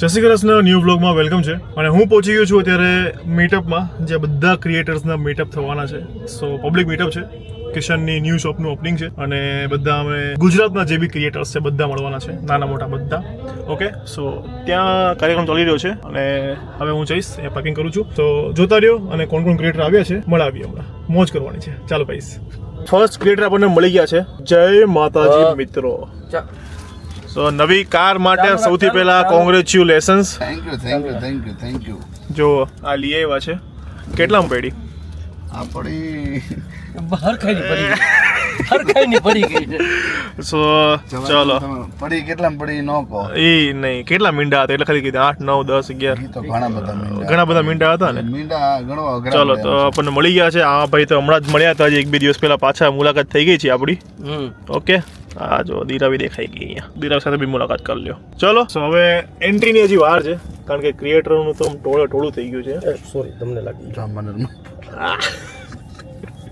જય શ્રી ન્યૂ વ્લોગમાં વેલકમ છે. અને હું પહોંચી ગયો છું અત્યારે મીટઅપમાં જે બધા ક્રિએટર્સના મીટઅપ થવાના છે. સો પબ્લિક મીટઅપ છે. કિશનની ન્યૂ શોપનું ઓપનિંગ છે. અને બધા અમે ગુજરાતના જે બી ક્રિએટર્સ છે બધા મળવાના છે. નાના મોટા બધા. ઓકે સો ત્યાં કાર્યક્રમ ચાલી રહ્યો છે. અને હવે હું જઈશ એ પેકિંગ કરું છું. તો જોતા રહ્યો અને કોણ કોણ ક્રિએટર આવ્યા છે મળાવીએ હમણાં. મોજ કરવાની છે. ચાલો ભાઈસ ફર્સ્ટ ક્રિએટર આપણને મળી ગયા છે. જય માતાજી મિત્રો. સો નવી કાર માટે સૌથી પહેલા congratulations thank you thank you thank you thank you જો આ લઈ આવ્યા છે. કેટલામાં પડી? આપણી હરખાઈ ની પડી હરખાઈ ની પડી ગઈ સો ચલો. પડી કેટલા પડી ન કહો. એ નહીં કેટલા મીંડા હતા? એટલે ખાલી કીધા આઠ નવ દસ અગિયાર. તો ઘણા બધા મીંડા. ઘણા બધા મીંડા હતા ને? મીંડા ઘણો અઘરા ચલો તો. આપણને મળી ગયા છે. આ ભાઈ તો હમણાં જ મળ્યા હતા એક બે દિવસ પહેલા પાછા મુલાકાત થઈ ગઈ છે આપણી. ઓકે. આ જો દીરાવી દેખાઈ ગઈ અહીંયા. દીરાવ સાથે બી મુલાકાત કરી લ્યો. ચલો સો હવે એન્ટ્રીની હજી વાર છે કારણ કે ક્રિએટરનું તો ટોળે ટોળું થઈ ગયું છે. સોરી તમને લાગી જામનગરમાં.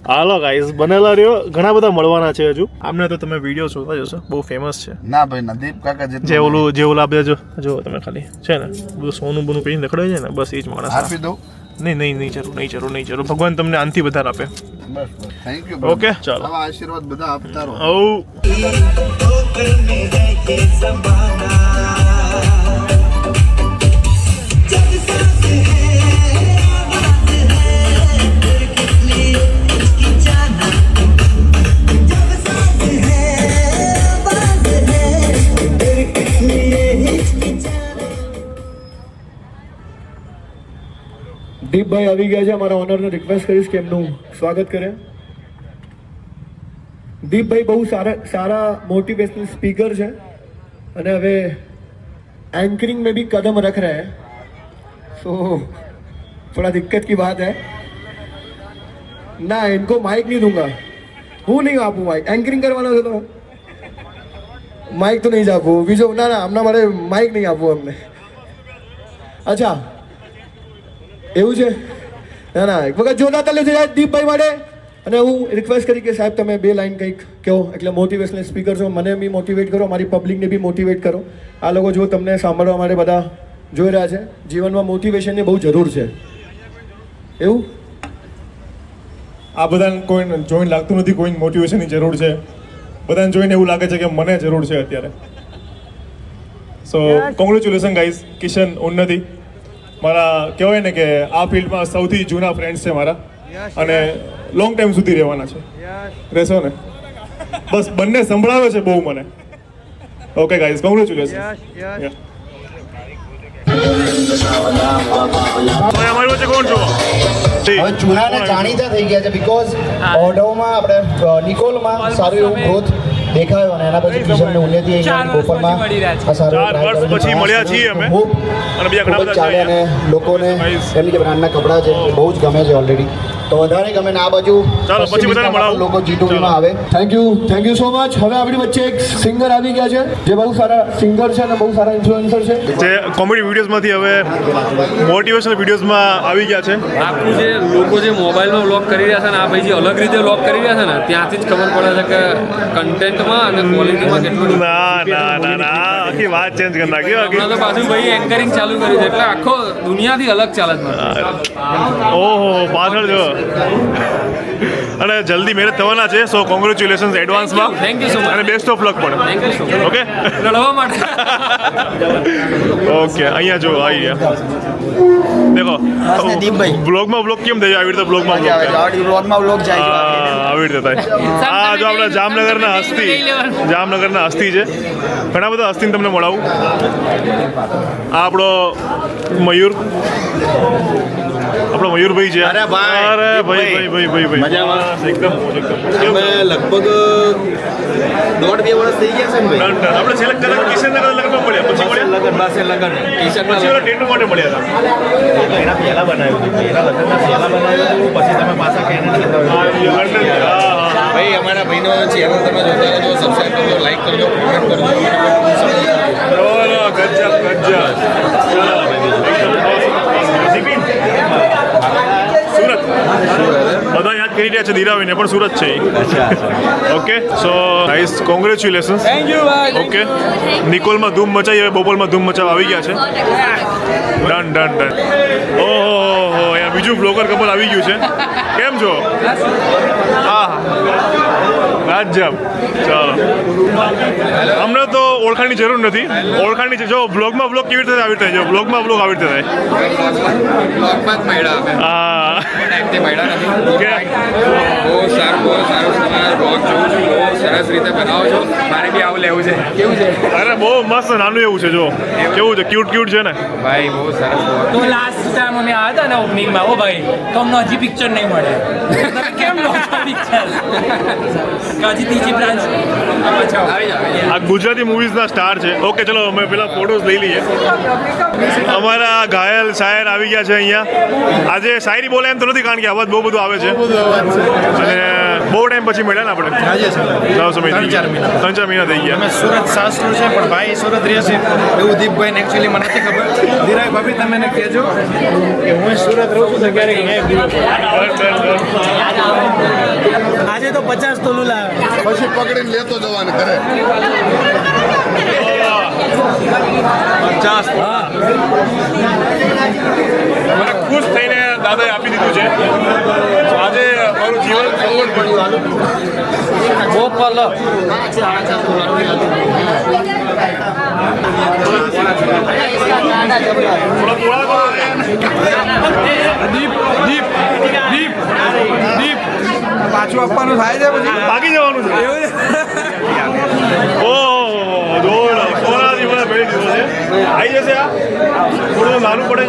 હાલો ગાઈસ બનેલા રહ્યો. ઘણા બધા મળવાના છે હજુ. આમને તો તમે વીડિયો જોતા જશો. બહુ ફેમસ છે. ના ભાઈ ના દીપ કાકા જે જે ઓલું જે ઓલા બધા જો જો તમે ખાલી છે ને બધું સોનું બોનું પહેરીને રખડાય છે ને બસ એ જ માણસ આપી દઉં. નહીં નહીં નહીં જરૂર નહીં જરૂર નહીં જરૂર. ભગવાન તમને આનથી વધારે આપે. બસ બસ. થેન્ક યુ ઓકે ચાલો. આશીર્વાદ બધા આપતા રહો. ઓ દીપભાઈ આવી ગયા છે અમારા ઓનરને રિક્વેસ્ટ કરીશ કે એમનું સ્વાગત કરે દીપભાઈ બહુ સારા સારા મોટિવેશનલ स्पीकर છે અને હવે एंकरिंग में भी कदम रख रहे हैं सो थोड़ा दिक्कत की बात है ना इनको माइक नहीं दूंगा હું નહીં આપું માઇક એન્કરિંગ કરવાનો છે તો માઇક તો નહીં જ આપું બીજો ના ના હમણાં મારે માઇક નહીં આપવું અમને અચ્છા એવું છે? ના ના એક વખત જોતા તાલે જાય દીપભાઈ માટે અને હું રિક્વેસ્ટ કરી કે સાહેબ તમે બે લાઈન કંઈક કહો એટલે મોટિવેશનલ સ્પીકર છો મને બી મોટિવેટ કરો મારી પબ્લિકને બી મોટિવેટ કરો. આ લોકો જો તમને સાંભળવા માટે બધા જોઈ રહ્યા છે જીવનમાં મોટિવેશનની બહુ જરૂર છે. એવું? આ બધાને કોઈ જોઈને લાગતું નથી કોઈ મોટિવેશનની જરૂર છે. બધાને જોઈને એવું લાગે છે કે મને જરૂર છે અત્યારે. સો કોંગ્રેચ્યુલેશન ગાઈઝ કિશન ઉન્નતિ. મારા કહેવાય ને કે આ ફિલ્ડમાં સૌથી જૂના ફ્રેન્ડ્સ છે મારા. અને લોંગ ટાઈમ સુધી રહેવાના છે. રહેશો ને? બસ બંને સંભળાવે છે બહુ મને. ઓકે ગાઈઝ કોંગ્રેચ્યુલેશન ચૂનાને જાણીતા થઈ ગયા છે બીકોઝ ઓડોમાં આપણે નિકોલમાં સારું એવું ગ્રોથ દેખાયો અને એના પછી કિશનને ઉન્નતિ અહીંયા ગોપાલમાં ચાર વર્ષ પછી મળ્યા છીએ અમે. ખૂબ અને બીજા ઘણા બધા ચાલે અને લોકોને. એમની જે બ્રાન્ડના કપડાં છે બહુ જ ગમે છે ઓલરેડી તો વધારે ગમે ને આ બાજુ. ચાલો, પછી બધાને મળાવો. લોકો લોકો માં આવે. Thank you thank you so much હવે આપણી વચ્ચે એક સિંગર આવી ગયા છે જે બહુ સારા સિંગર છે અને બહુ સારા ઇન્ફ્લુએન્સર છે. જે કોમેડી વિડીયોઝમાંથી હવે મોટિવેશનલ વિડીયોઝમાં આવી ગયા છે. આખું જે લોકો જે મોબાઈલમાં વ્લોગ કરી રહ્યા છે ને આ ભાઈ જે અલગ રીતે વ્લોગ કરી રહ્યા છે ને ત્યાંથી જ ખબર પડે છે કે કન્ટેન્ટમાં અને ક્વોલિટીમાં કેટલું ના ના ના ના આખી વાત ચેન્જ કરી નાખી હમણાં તો પાછું ભાઈ એન્કરિંગ ચાલુ કર્યું છે એટલે આખો દુનિયાથી અલગ ચાલે છે. ઓહો પાછળ જો. અને જલ્દી મેરેજ થવાના છે સો કોંગ્રેચ્યુલેશન એડવાન્સમાં થેન્ક યુ સો. અને બેસ્ટ ઓફ લક પણ. ઓકે લડવા માટે. ઓકે અહીંયા જો આવી ગયા દેખો. બ્લોગમાં બ્લોગ કેમ થાય આવી રીતે બ્લોગમાં બ્લોગ થાય. હા, આવી રીતે થાય. આ જો આપણા જામનગરના હસ્તી. જામનગરના હસ્તી છે. ઘણા બધા હસ્તીને તમને મળાવું. આ આપણો મયુર. આપણો મયુરભાઈ છે. અરે ભાઈ, અરે ભાઈ ભાઈ ભાઈ ભાઈ ભાઈ. મજામાં? એકદમ મોજ, એકદમ. અમે લગભગ દોઢ બે વર્ષ થઈ ગયા છે ને ભાઈ. ડન. આપણે કલાક કિશન નગર લગ્નમાં મળ્યા. પછી મળ્યા? લગન પાસે લગન. ટી-શર્ટના પછી ઓલા લગન. માટે મળ્યા હતા. એના પહેલા બનાવ્યું હતું. એના લગ્નના પહેલા બનાવ્યું હતું. પછી તમે પાછા કેનેડા હા, હા હા. ભાઈ અમારા ભાઈનો ચેનલ તમે જોતા રહેજો. સબસ્ક્રાઇબ કરજો લાઈક કરજો કોમેન્ટ કરજો. બોલો, ગજબ ગજબ ચલો એકદમ awesome, awesome. જીપીન? સુરત. બધા યાદ કરી રહ્યા છે ધીરાવીને પણ સુરત છે okay so nice congratulation thank you ભાઈ ઓકે નિકોલમાં ધૂમ મચાઈ હવે બોપલમાં ધૂમ મચાવ આવી ગયા છે. ડન ડન ડન ઓહો અહીંયા બીજું બ્લોગર કપલ આવી ગયું છે. કેમ છો? હા. રાજ્યમ ચાલો. અમને તો ઓળખાણની જરૂર નથી. ઓળખાણની છે. જો બ્લોગમાં બ્લોગ કેવી રીતે આવી રીતે જો બ્લોગમાં બ્લોગ આવી રીતે થાય. હા. ટાઈમથી મળ્યા નથી. બહુ સારું બહુ સારું તમારા બ્લોગ જોઉં છું. બહુ સરસ રીતે બનાવો છો. મારે બી આવું લેવું છે. કેવું છે? અરે બહુ મસ્ત નાનું એવું છે જો. કેવું છે? ક્યુટ ક્યુટ છે ને. ભાઈ બહુ સરસ તો લાસ્ટ ટાઈમ અમે આવ્યા હતા ને ઓપનિંગમાં ઓ ભાઈ તો અમને હજી પિક્ચર નહીં મળે. કેમ લો પિક્ચર હજી ત્રીજી બ્રાન્ચ આવી જાઓ આવી જાઓ. આ ગુજરાતી મૂવીઝના સ્ટાર છે. ઓકે ચલો અમે પેલા ફોટોઝ લઈ લઈએ. અમારા ઘાયલ શાયર આવી ગયા છે અહીંયા. આજે શાયરી બોલે એમ તો નથી કારણ કે અવાજ બહુ બધું આવે છે. અને બહુ ટાઈમ પછી મળ્યા ને આપણે. ઘણો સમય ત્રણ ચાર. મહિના. ત્રણ ચાર મહિના થઈ ગયા. અમે સુરત સાસરું છે પણ ભાઈ સુરત રહે છે. એવું દીપભાઈને એકચ્યુઅલી મને નથી ખબર. ધીરાય ભાભી તમે એને કહેજો કે હું સુરત રહું છું તો ક્યારેક આજે તો પચાસ તોલું લાવે પછી પકડીને લેતો જવાનું ઘરે. પચાસ મને ખુશ થઈને દાદાએ આપી દીધું છે તો આજે મારું જીવન સગવડ પડ્યું ગોપાલ થોડા થોડા દીપ દીપ દીપ દીપ પાછું આપવાનું થાય છે પછી ભાગી જવાનું છે ઓહ દોડ સોનાથી મને ભેળી દીધો છે આવી જશે આ? થોડું નાનું પડે.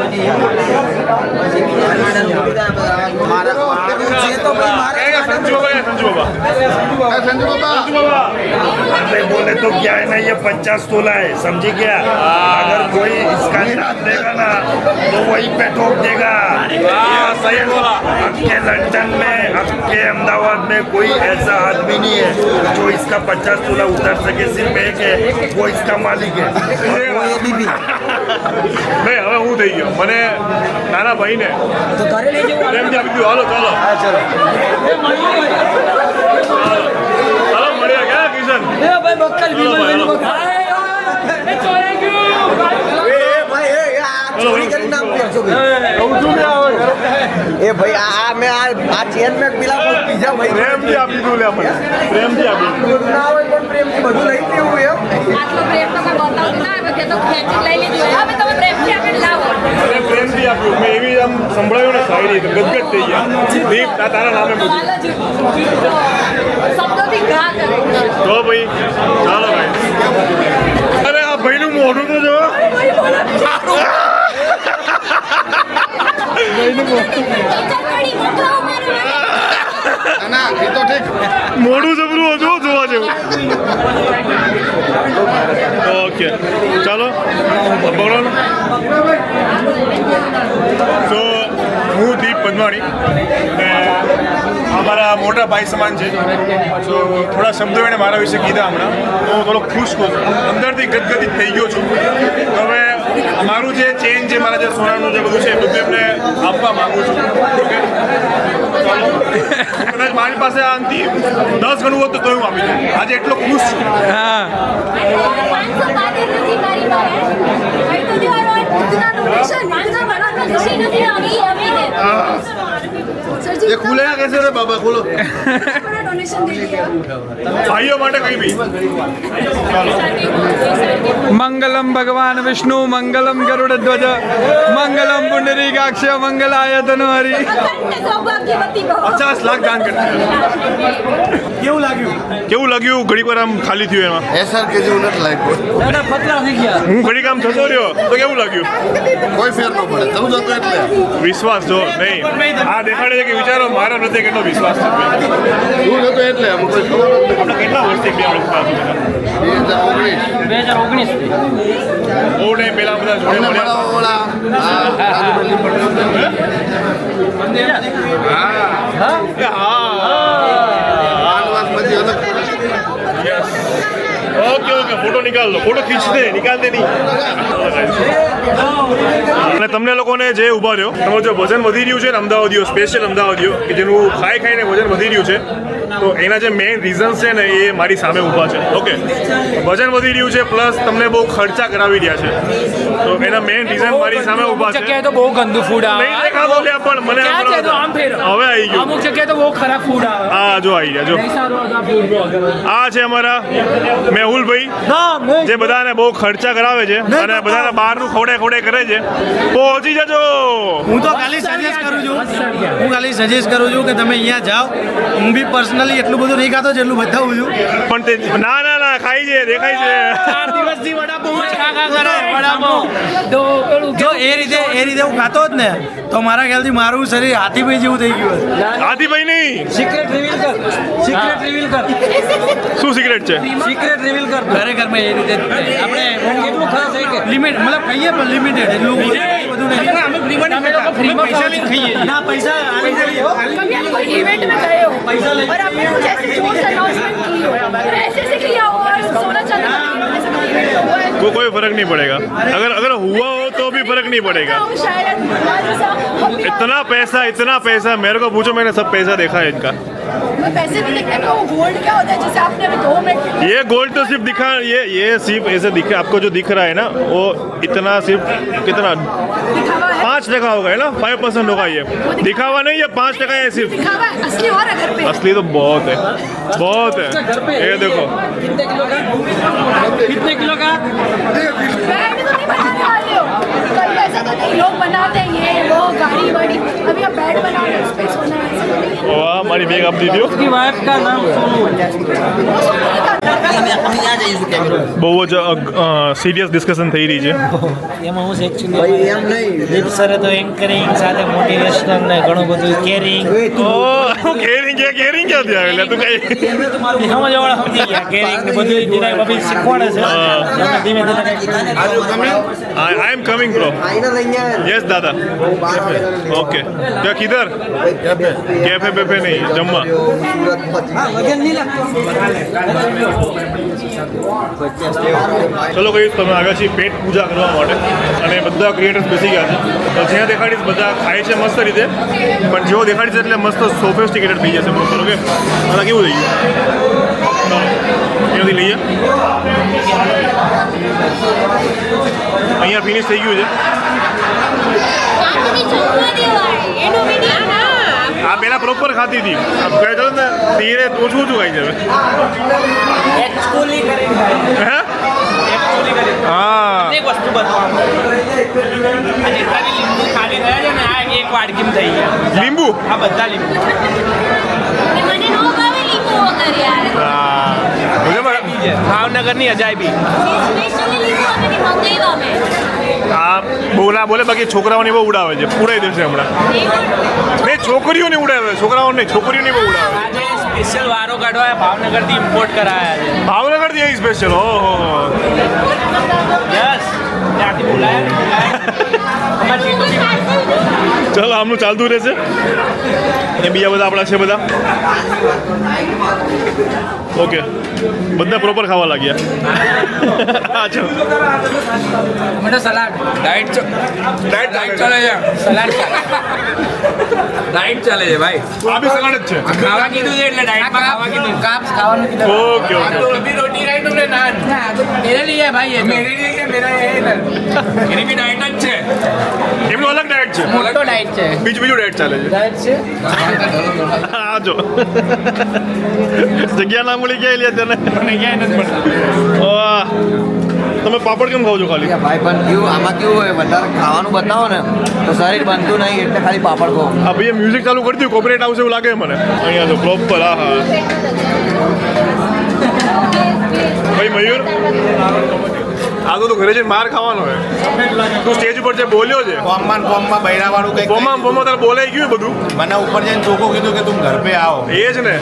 अरे बोले तो क्या है ना ये पचास तोला है समझी क्या? अगर कोई इसका निराश देगा ना तो वही पे ठोक देगा। सही बोला। आपके लंदन में आपके अहमदाबाद में कोई ऐसा आदमी नहीं है जो इसका पचास तोला उतर सके सिर्फ़ एक है वो इसका मालिक है। નહીં હવે હું થઈ ગયો. મને નાના ભાઈને ને ઘરે લઈ આપી દીધું હાલો. ચાલો. ચાલો. મળ્યા ક્યાં કિશન? એ ભાઈ. એ આ મેં આ ચેન મેં પેલા પીઝા ભાઈ. પ્રેમથી આપી દીધું લે મને. પ્રેમથી આપી દીધું. પ્રેમથી બધું લઈ લેવું એમ. આટલો પ્રેમ તો કોઈ ના કે તો ખેંચી લઈ લીધું હવે તમે પ્રેમથી લાવો. મને પ્રેમથી આપ્યું મેં એવી આમ સંભળાયું ને શાયરી તો ગદગદ થઈ ગયા. દીપ આ તારા નામે શબ્દોથી કરે. તો ભાઈ ચાલો ભાઈ અરે આ ભાઈનું મોઢું તો જો ચકડી મોકલાવો મારે ના, ના એ તો ઠીક મોઢું જબરું હતું જોવા જેવું ઓકે. ચાલો. બોલો તો હું દીપ પદમાણી અને અમારા મોટા ભાઈ સમાન છે. સો થોડા શબ્દો એણે મારા વિશે કીધા હમણાં. હું થોડો ખુશ છું. અંદરથી ગદગદિત થઈ ગયો છું. હવે મારું જે ચેન છે, મારા જે સોનાનું જે બધું છે, એ બધું એમને આપવા માગું છું. ઓકે? પાસે આનાથી દસ ગણું હતું તો હું આપી દઉં. આજે એટલો ખુશ છું. હા. એ ખુલે ના છે રે બાબા? ખોલો. मंगलम भगवान विष्णु मंगलम गरुड़ ध्वज मंगलम पुंडरी काक्ष मंगलाय धनुहरी पचास लाख दान करते કેવું લાગ્યું? કેવું લાગ્યું? ઘડીક વાર આમ ખાલી થયું એમાં. એસઆર કે જેવું નથી લાગ્યું. દાદા પતલા થઈ ગયા. હું ઘડીક આમ થતો રહ્યો તો કેવું લાગ્યું? કોઈ ફેર ન પડે. તમે જતો એટલે. વિશ્વાસ જો નહીં. આ દેખાડે છે કે વિચારો મારા પ્રત્યે કેટલો વિશ્વાસ છે? હું જતો એટલે અમને કોઈ ખબર આપણે કેટલા વર્ષથી બે હજાર ઓગણીસ. બે હજાર ઓગણીસ. બહુ ટાઈમ પહેલા બધા જોડે મળ્યા. હા? હા આઠ વર્ષ પછી અલગ ओके ओके फोटो निकाल लो फोटो खींच दे निकाल दे नहीं અને અને તમને લોકોને જે ઊભા રહ્યો તમારું જો વજન વધી રહ્યું છે ને અમદાવાદીઓ સ્પેશિયલ અમદાવાદીઓ કે જેનું ખાઈ ખાઈને વજન વધી રહ્યું છે તો એના જે મેઇન રીઝન્સ છે ને એ મારી સામે ઊભા છે ઓકે વજન વધી રહ્યું છે પ્લસ તમને બહુ ખર્ચા કરાવી રહ્યા છે તો એના મેઇન રીઝન મારી સામે ઊભા છે જગ્યાએ તો બહુ ગંદુ ફૂડ આવે નહીં દેખાતો લ્યા પણ મને ક્યાં છે તો આમ ફેર હવે આવી ગયું અમુક જગ્યાએ તો બહુ ખરાબ ફૂડ આવે આ જો આવી ગયા જો નહીં સારું હતું આ food. આ છે અમારા મેહુલભાઈ જે બધાને બહુ ખર્ચા કરાવે છે અને બધાને બહારનું ખવડે ખવડે કરે છે. પહોંચી જજો. હું તો ખાલી સજેસ્ટ કરું છું. હું ખાલી સજેસ્ટ કરું છું કે તમે અહીંયા જાઓ. હું બી પર્સનલી એટલું બધું નહીં ખાતો જેટલું બતાવું છું. પણ તે ના ના ખાઈ છે દેખાય છે. ચાર દિવસથી વડાપાઉં ખા ખા કરે વડાપાઉં. તો જો એ રીતે એ રીતે હું ખાતો જ ને તો મારા ખ્યાલથી મારું શરીર હાથીભાઈ જેવું થઈ ગયું હાથીભાઈ નહીં. સિક્રેટ રિવીલ કર. સિક્રેટ રિવીલ કર. શું સિક્રેટ છે? સિક્રેટ રિવીલ કર ખરેખર મેં એ રીતે. આપણે કેટલું કે? લિમિટ મતલબ કહીએ પણ લિમિટેડ એટલું બધું નહીં અમે ફ્રીમાં નહીં ખાતા. અમે પૈસા લઈને ખાઈએ ના પૈસા આલી દઈએ. कभी आप कोई इवेंट में गए हो और आपने कुछ ऐसे जोर से अनाउंसमेंट की हो फिर ऐसे ऐसे किया हो और सोना चांदी का ऐसा कोई इवेंट हुआ है को कोई फर्क नहीं पड़ेगा अगर अगर हुआ हो तो भी फर्क नहीं पड़ेगा तो शायद हमारे साथ हम भी इतना पैसा इतना पैसा मेरे को पूछो मैंने सब पैसा देखा है इनका मैं पैसे नहीं देखते तो गोल्ड क्या होता है जैसे आपने अभी दो मिनट ये गोल्ड तो सिर्फ़ दिखा ये ये सिर्फ़ ऐसे दिखे आपको जो दिख रहा है ना वो इतना सिर्फ़ कितना? पाँच टका होगा है ना? फाइव परसेंट होगा ये। दिखावा नहीं ये पाँच टका है सिर्फ़। असली और घर पे। असली तो बहुत है बहुत है। ये देखो। कितने किलो का? बैड तो नहीं लोग बनाते हैं ये वो गाड़ी वाड़ी अभी आप बैड बना रहे हो उस पे सोना है ऐसा तो नहीं है वाह हमारी बेग आप दी दो की वाइफ का नाम सोनू है वो सोना नहीं करता બહુ જ સિરિયસ ડિસ્કશન થઈ રહી છે. એમાં હું એકચ્યુઅલી એમ નહીં. દીપ સરે તો એન્કરિંગ સાથે મોટિવેશનલ ને ઘણું બધું કેરિંગ ઓ કેરિંગ કે કેરિંગ ક્યાં ત્યાં એટલે તું કઈ. સમજ વાળા સમજી ગયા. કેરિંગ ને બધું ધીરે ભાભી શીખવાડે છે. ધીમે ધીમે I am coming bro yes દાદા ઓકે ક્યાં કિધર? કેફે. બેફે નહીં જમવા. વજન નહીં લાગતું. ચલો કહીશ તમે આવ્યા છીએ પેટ પૂજા કરવા માટે અને બધા ક્રિએટર્સ બેસી ગયા છે. જ્યાં દેખાડીશ બધા ખાય છે મસ્ત રીતે. પણ જેવો દેખાડીશ એટલે મસ્ત સોફેસ્ટિકેટેડ થઈ જશે બરોબર ઓકે મારા કેવું થઈ ગયું? એનાથી લઈએ. અહીંયા ફિનિશ થઈ ગયું છે. આ પેલા પ્રોપર ખાતી હતી. કહે છે ને ધીરે ઓછું ઓછું ખાઈ કરી હે? એક વસ્તુ ખાલી થયા છે ને આ એક વાડકીમ થઈ ગયા. લીંબુ? આ બધા લીંબુ. ભાવનગરની અજાયબી. ના બોલે બાકી છોકરાઓને બહુ ઉડાવે છે. ઉડાઈ દેશે હમણાં. નહીં છોકરીઓને ઉડાવે છોકરાઓને નહીં છોકરીઓને બહુ ઉડાવે. આજે સ્પેશિયલ વારો કાઢવા ભાવનગરથી ઇમ્પોર્ટ કરાયા છે. ભાવનગરથી અહીં સ્પેશિયલ ઓહો. યસ ત્યાંથી બોલાયા ચાલો આમનું ચાલતું રહેશે. અને બીજા બધા આપણા છે બધા. ઓકે બધા પ્રોપર ખાવા લાગ્યા. હા ચલો અમે તો સલાડ ડાયટ ડાયટ ડાયટ ચાલે છે સલાડ ડાયટ ચાલે છે ભાઈ આ બી સલાડ જ છે ખાવા કીધું છે એટલે ડાયટમાં ખાવા કીધું કાપ્સ ખાવાનું કીધું ઓકે ઓકે અભી રોટી રાઈટ तुमने नान ના તો મેરે લીએ ભાઈ એ તો. मेरे लिए क्या मेरा ये है ना मेरी भी डाइट જ છે એમનું અલગ ડાયટ છે મોટો ડાયટ છે બીજું બીજું ડાયટ ચાલે છે ડાયટ છે હા જો જગ્યા ના મળી ક્યાંય લે તને મને ક્યાંય નથી મળતા વાહ તમે પાપડ કેમ ખાવ છો ખાલી? ભાઈ પણ કેવું આમાં કેવું હોય વધારે ખાવાનું બતાવો ને તો શરીર બનતું નહીં એટલે ખાલી પાપડ ખાઓ. આ ભાઈ મ્યુઝિક ચાલુ કરી દીધું કોપરેટ આવશે એવું લાગે મને. અહીંયા તો પ્રોપર આ હા. ભાઈ મયુર? આ તો તું ઘરે જઈને માર ખાવાનો હે તું સ્ટેજ ઉપર જે બોલ્યો છે. ફોર્મમાં ફોર્મમાં બૈરાવાળું કંઈક ફોમાં ફોમાં તારે બોલાઈ ગયું બધું? મને ઉપર જઈને ચોખ્ખું કીધું કે તું ઘર પે આવો. એ જ ને.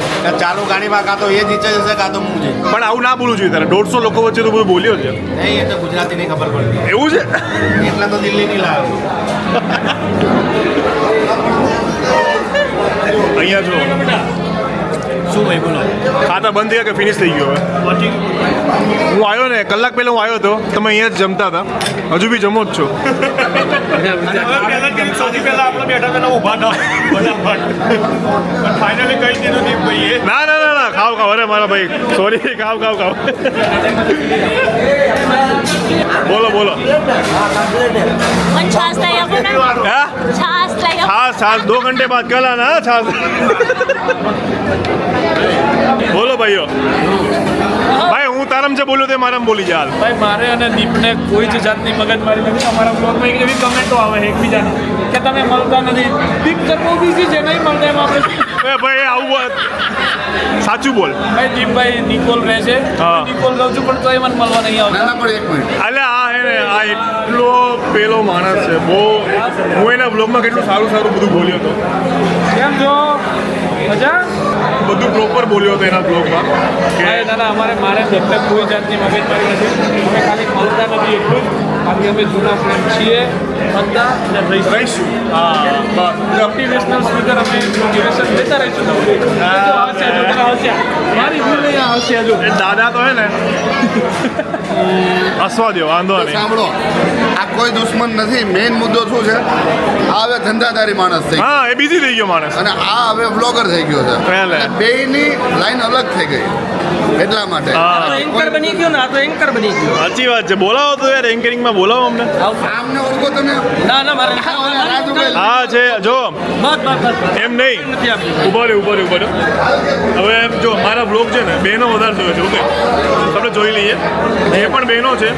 ચાલુ ગાડીમાં કાં તો એ જ ઈચ્છે કાં તો હું જઈશ પણ આવું ના બોલવું જોઈએ તારે. દોઢસો લોકો વચ્ચે તું બધું બોલ્યો છે. નહીં એ તો ગુજરાતી નહીં ખબર પડતી. એવું છે? એટલા તો દિલ્હી નહીં લાવ્યો અહીંયા જો શું ભાઈ બોલો? ખાતા બંધ થયા કે ફિનિશ થઈ ગયો હવે? હું આવ્યો ને કલાક પહેલા હું આવ્યો હતો. તમે અહીંયા જ જમતા હતા. હજુ બી જમો જ છો. સૌથી પહેલા આપણે બેઠા પહેલા ઊભા ફાઇનલી કહી દીધું ના ના કાવ કાવ અરે મારા ભાઈ સોરી કાવ કાવ કાવ બોલો બોલો. છાસ છાસ દો ઘંટે બાદ કલા ના છાસ બોલો ભાઈઓ. ભાઈ હું તારમ જે બોલ્યો તે મારામ બોલી જા ભાઈ મારે અને દીપને કોઈ જ જાતની મગજમારી નથી. અમારા બ્લોગમાં એક એવી કમેન્ટો આવે છે એકબીજાની કે તમે મળતા નથી. દીપ સર બહુ બિઝી છે નહીં મળતા એમ આપણે. એ ભાઈ આવું વાત. સાચું બોલ. ભાઈ દીપભાઈ નિકોલ રહે છે. હા. નિકોલ રહું છું પણ તોય મને મળવા નહીં આવતા. પણ એક મિનિટ એટલે આ હે ને આ એટલો પેલો માણસ છે. બહુ હું એના બ્લોગમાં કેટલું સારું સારું બધું બોલ્યો હતો કેમ છો? મજા? બધું પ્રોપર બોલ્યો હતો એના બ્લોગમાં કે દાદા ના ના અમારે મારે એટલે કોઈ જાતની મગજમારી નથી. અમે ખાલી મળતા નથી એટલું જ. બાકી અમે જૂના ફ્રેન્ડ છીએ બધા અને રહીશું. હા. બસ. મોટિવેશનલ સ્પીકર અમે મોટિવેશન લેતા રહીશું તમને. તને હશે મારી ભૂલ નહીં આવશે હજુ. દાદા તો હે ને. હસવા દો વાંધો નહીં. સાંભળો આ કોઈ દુશ્મન નથી. મેઇન મુદ્દો શું છે? આ હવે ધંધાદારી માણસ થઈ હા એ બીજી થઈ ગયો માણસ. અને આ હવે બ્લોગર થઈ ગયો છે. બેયની લાઈન અલગ થઈ ગઈ. એટલા માટે. હા. એન્કર બની ગયો ને આ તો એન્કર બની ગયો. સાચી વાત છે. બોલાવો તો યાર એન્કરિંગમાં બોલાવો અમને. આમને ઓળખો તમે. ના ના મારે હા છે જો. બસ બસ બસ એમ નહીં. ઊભો રે ઊભો રે ઊભો રહ્યો. હવે જો મારા બ્લોગ છે ને બેનો વધારે જોયો છે ઓકે. આપણે જોઈ લઈએ. જે પણ બહેનો છે?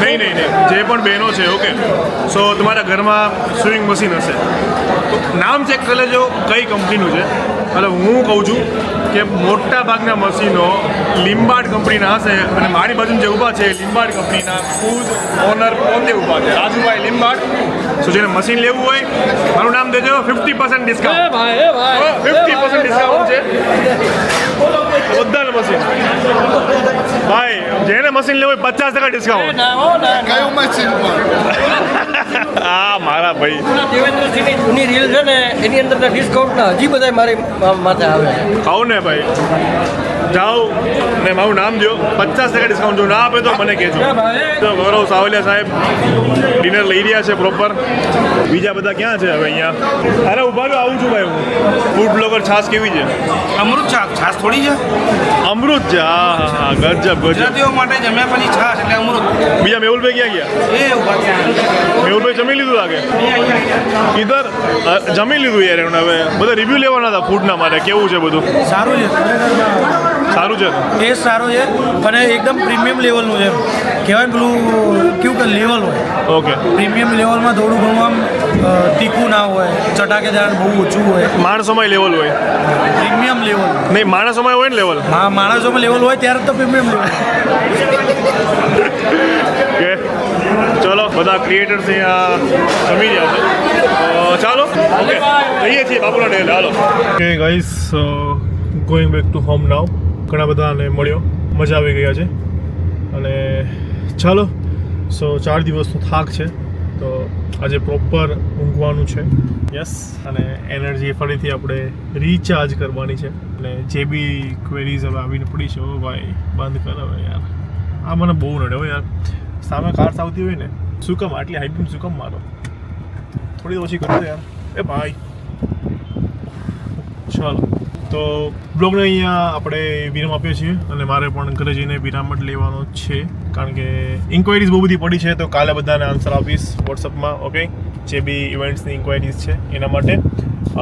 નહીં નહીં નહીં. જે પણ બહેનો છે ઓકે. સો તમારા ઘરમાં સ્વિંગ મશીન હશે. નામ ચેક કરી લેજો કઈ કંપનીનું છે. એટલે હું કહું છું કે મોટા ભાગના મશીનો લિંબાડ કંપનીના હશે અને મારી બાજુ જે ઊભા છે લિંબાડ કંપનીના ખુદ ઓનર પોતે ઊભા છે? રાજુભાઈ લિંબાડ સો જેને મશીન લેવું હોય મારું નામ દેજો fifty percent discount fifty percent discount છે. બધાને મશીન ભાઈ જેને મશીન લેવું હોય પચાસ ટકા ડિસ્કાઉન્ટ હો ના કયું મશીન હા મારા ભાઈ. દેવેન્દ્રસિંહની જૂની રીલ છે ને એની અંદર ડિસ્કાઉન્ટના હજી બધા મારી માથે આવે ખાઓ ને ભાઈ. જાઓ ને મારું નામ દો પચાસ ટકા ડિસ્કાઉન્ટ જો ના આપે તો મને કહેજો. તો ગૌરવ સાવલિયા સાહેબ ડિનર લઈ રહ્યા છે પ્રોપર બીજા બધા ક્યાં છે હવે અહીંયા? અરે ઊભા રહ્યો આવું છું ભાઈ હું. ફૂડ બ્લોગર છાશ કેવી છે? અમૃત છાસ છાસ થોડી છે? અમૃત છે હા હા ગજબ ગજબ. માટે જમ્યા પછી છાસ એટલે અમૃત. બીજા મેહુલભાઈ ક્યાં ગયા? એ ઊભા ત્યાં મેહુલભાઈ જમી લીધું લાગે? ઇધર જમી લીધું યાર એમને હવે. બધા રિવ્યુ લેવાના હતા ફૂડના મારે કેવું છે બધું? સારું છે. સારું છે? એ ટેસ્ટ સારો છે અને એકદમ પ્રીમિયમ લેવલનું છે. કહેવાય પેલું કેવું કે લેવલ હોય. ઓકે પ્રીમિયમ લેવલમાં થોડું ઘણું આમ તીખું ના હોય ચટાકેદાર બહુ ઓછું હોય. માણસોમાં લેવલ હોય. પ્રીમિયમ લેવલ નહીં માણસોમાં હોય ને લેવલ હા માણસોમાં લેવલ હોય ત્યારે જ તો પ્રીમિયમ લેવલ કે ચલો બધા ક્રિએટર્સ અહીંયા જમી રહ્યા છે. ચાલો. ઓકે જઈએ છીએ બાબુના ડેલ. ચાલો કે guys going back to home now ઘણા બધાને મળ્યો. મજા આવી ગયા છે. અને ચાલો સો ચાર દિવસનો થાક છે. તો આજે પ્રોપર ઊંઘવાનું છે. યસ અને એનર્જી ફરીથી આપણે રિચાર્જ કરવાની છે. અને જે બી ક્વેરીઝ હવે આવીને પડી છે ઓ ભાઈ બંધ કર હવે યાર. આ મને બહુ નડે હો યાર. સામે કાર્સ આવતી હોય ને શું કામ? આટલી હાઈપિંગ શું કામ મારો? થોડી ઓછી કરો યાર. એ ભાઈ. ચાલો. તો બ્લોગને અહીંયા આપણે વિરામ આપીએ છીએ અને મારે પણ ઘરે જઈને વિરામ જ લેવાનો છે. કારણ કે ઇન્ક્વાયરીઝ બહુ બધી પડી છે, તો કાલે બધાને આન્સર આપીશ વોટ્સઅપમાં ઓકે જે બી ઇવેન્ટ્સની ઇન્ક્વાયરીઝ છે, એના માટે.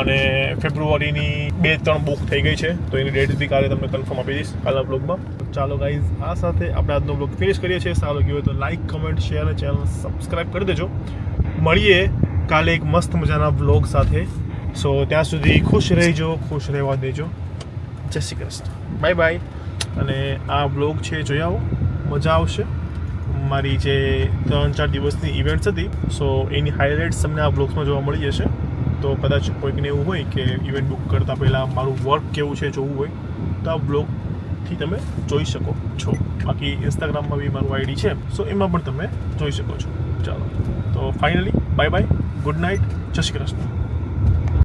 અને ફેબ્રુઆરીની બે ત્રણ બુક થઈ ગઈ છે, તો એની ડેટ બી કાલે તમને કન્ફર્મ આપી દઈશ કાલના બ્લોગમાં ચાલો ગાઈઝ આ સાથે આપણે આજનો બ્લોગ ફિનિશ કરીએ છીએ. સારો ગયું હોય તો લાઇક કમેન્ટ શેર અને ચેનલ સબસ્ક્રાઈબ કરી દેજો. મળીએ કાલે એક મસ્ત મજાના બ્લોગ સાથે. સો ત્યાં સુધી ખુશ રહેજો, ખુશ રહેવા દેજો. જય શ્રી કૃષ્ણ. બાય બાય અને આ બ્લોગ છે, જોઈ આવો. મજા આવશે. મારી જે ત્રણ ચાર દિવસની ઇવેન્ટ્સ હતી સો એની હાઇલાઇટ્સ તમને આ બ્લોગ્સમાં જોવા મળી જશે. તો કદાચ કોઈકને એવું હોય કે ઇવેન્ટ બુક કરતાં પહેલાં મારું વર્ક કેવું છે, જોવું હોય, તો આ બ્લોગથી તમે જોઈ શકો છો. બાકી ઇન્સ્ટાગ્રામમાં બી મારું આઈડી છે સો એમાં પણ તમે જોઈ શકો છો. ચાલો. તો finally bye bye good night જય શ્રી કૃષ્ણ.